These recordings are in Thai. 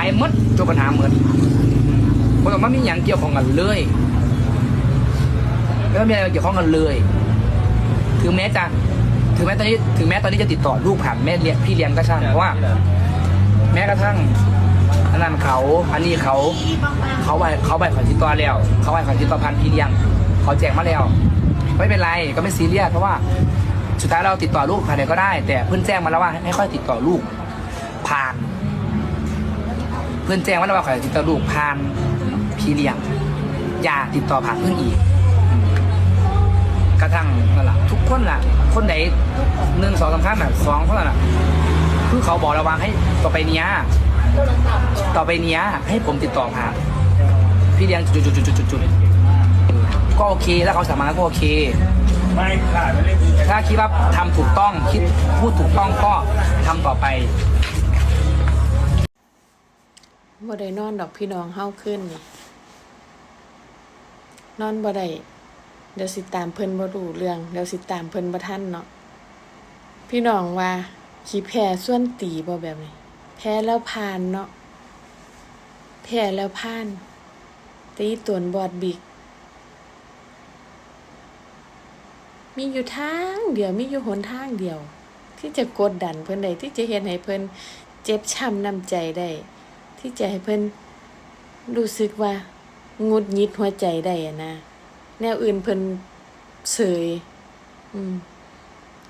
ายหมดจบปัญหาหมดเพราะว่ามันมีอย่างเกี่ยวข้องกันเลยไม่ว่ามีอะไรเกี่ยวข้องกันเลย ถึงแม้จะถึงแม้ตอนนี้ถึงแม้ตอนนี้จะติดต่อลูกผ่านแม่เลี้ยงพี่เลี้ยงก็ช่างเพราะว่า แม้กระทั่งอันนั้นเขาอันนี้เขา เขาไปเขาไปขอติดต่อแล้ว เขาไปขอติดต่อผ่านพี่เลี้ยงเขาแจ้งมาแล้วไม่เป็นไรก็ไม่ซีเรียสเพราะว่าสุดท้ายเราติดต่อลูกผ่านไหนก็ได้ แต่เพื่อนแจ้งมาแล้วว่าให้ค่อยติดต่อลูกผ่าน พื่อนแจ้งมาแล้วว่าขอติดต่อลูกผ่านพี่เลี้ยงอย่าติดต่อผ่านเพื่อนอีก กระทั่งนั่นแหละทุกคนล่ะ คนไหนหนึ่งสองสามขั้นอะสองคนน่ะคือเขาบอกราว่าให้ต่อไปเนี้ยต่อไปเนี้ยให้ผมติดต่อผ่านพี่เลี้ยงจุดจุดจุดจุดจุดก็โอเคถ้าเขาสามารถก็โอเคไม่ขาดไม่เล่นดีกันถ้าคิดว่าทำถูกต้องคิดพูดถูกต้องก็ทำต่อไป บ่ได้นอนดอกพี่น้องเฮาขึ้นนี่นอนบ่ได้เดี๋ยวสิตามเพิ่นบ่รู้เรื่องเดี๋ยวสิตามเพิ่นบ่ทันเนาะพี่น้องว่าขี้แพ้ส่วนตีบ่แบบนี้ แพ้แล้วผ่านเนาะแพ้แล้วผ่าน ตีตวนบอดบิก มีอยู่ทางเดียวมีอยู่หนทางเดียว ที่จะกดดันเพิ่นได้ที่จะเฮ็ดให้เพิ่นเจ็บช้ำน้ำใจได้ ที่จะให้เพิ่นรู้สึกว่างดหงิดหัวใจได้อะนะ แนวอื่นเพิ่นเสย อืม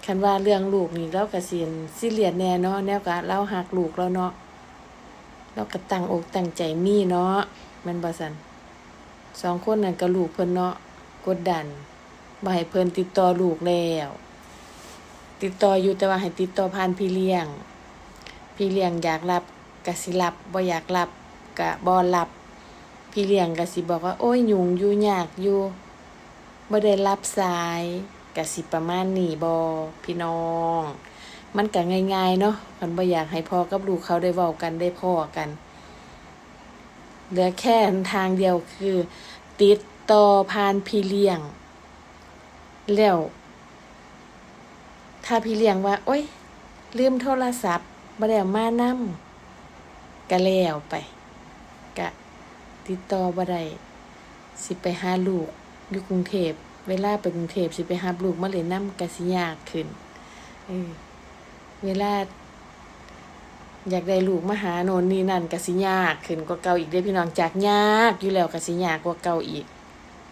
คันว่าเรื่องลูกนี่เราก็สิเห็นสิเลียดแน่เนาะแนวก็เราหักลูกแล้วเนาะเราก็ตั้งอกตั้งใจมีเนาะแมันบ่ซั่นสองคนนั่นก็ลูกเพิ่นเนาะกดดันบ่ให้เพิ่นติดต่อลูกแล้ว ติดต่ออยู่แต่ว่าให้ติดต่อผ่านพี่เลี้ยง พี่เลี้ยงอยากรับ กะสิรับบ่อยากรับกะบ่รับ พี่เลี้ยงกะสิบอกว่า โอ้ยยุ่งอยู่ยากอยู่บ่ได้รับสายกะสิประมาณนี้บ่พี่น้อง มันก็ง่ายๆเนาะมันบ่อยากให้พ่อกับลูกเขาได้เว้ากันได้พ้อกันเหลือแค่ทางเดียวคือ ติดต่อผ่านพี่เลี้ยง แล้ว ถ้าพี่เลี้ยงว่า โอ้ยลืมโทรศัพท์บ่ได้เอามานำ ก็แล้วไปกะติดต่อบ่ได้สิไปหาลูกอยู่กรุงเทพเวลาไปกรุงเทพสิไปหาลูกมาเล่นนำก็สิยากขึ้นเออเวลา อยากได้ลูกมาหาโนนนี่นั่นก็สิยากขึ้นกว่าเก่าอีกเด้พี่น้องจากยากอยู่แล้วก็สิยากกว่าเก่าอีก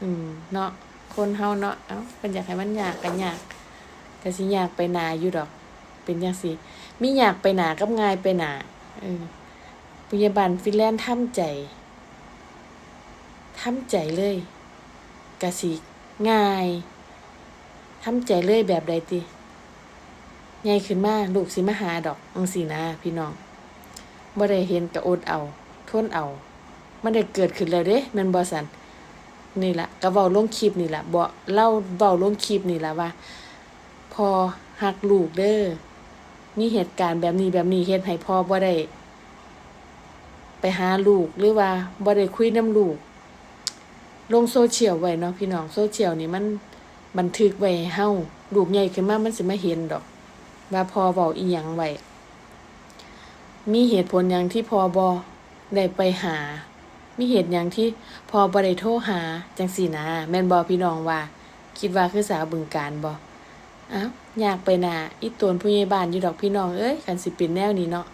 อืมเนาะคนเฮาเนาะเอ้าเพิ่นอยากให้มันยากก็ยากก็สิยากไปหนาอยู่ดอก เป็นจังซี่มีอยากไปหนากับง่ายไปหนาเออ พยาบาลฟินแลนด์ท่ำใจท่ำใจเลยกะสิง่ายทำใจเลยแบบใดติใหญ่ขึ้นมาลูกสิมาหาดอกจังซี่นะพี่น้องบ่ได้เห็นก็อดเอาทนเอา มันได้เกิดขึ้นแล้วเด้ม่นบ่สันนี่ละก็เว้าลงคลิปนี่ละบ่เล่าเว้าลงคลิปนี่ละว่า พอหักลูกเด้อมีเหตุการณ์แบบนี้แบบนี้เฮ็ดให้พ่อบ่ได้ ไปหาลูกหรือว่าบ่ได้คุยนํลูก ลงโซเชียลไว้เนาะพี่น้องโซเชียลนี่มันบันทึกไว้ให้เฮาลูกใหญ่ขึ้นมามันสิมาเห็นดอก ว่าพอเว้าอีหยังไว้มีเหตุผลหยังที่พอบ่ได้ไปหา มีเหตุหยังที่พอบ่ได้โทรหาจังซี่นะแม่นบ่พี่น้องว่า คิดว่าคือสาวบึงการบ่อ้าวอยากไปนาอีตวนผู้ใหญ่บ้านอยู่ดอกพี่น้องเอ้ยกันสิเป็นแนวนี้เนาะ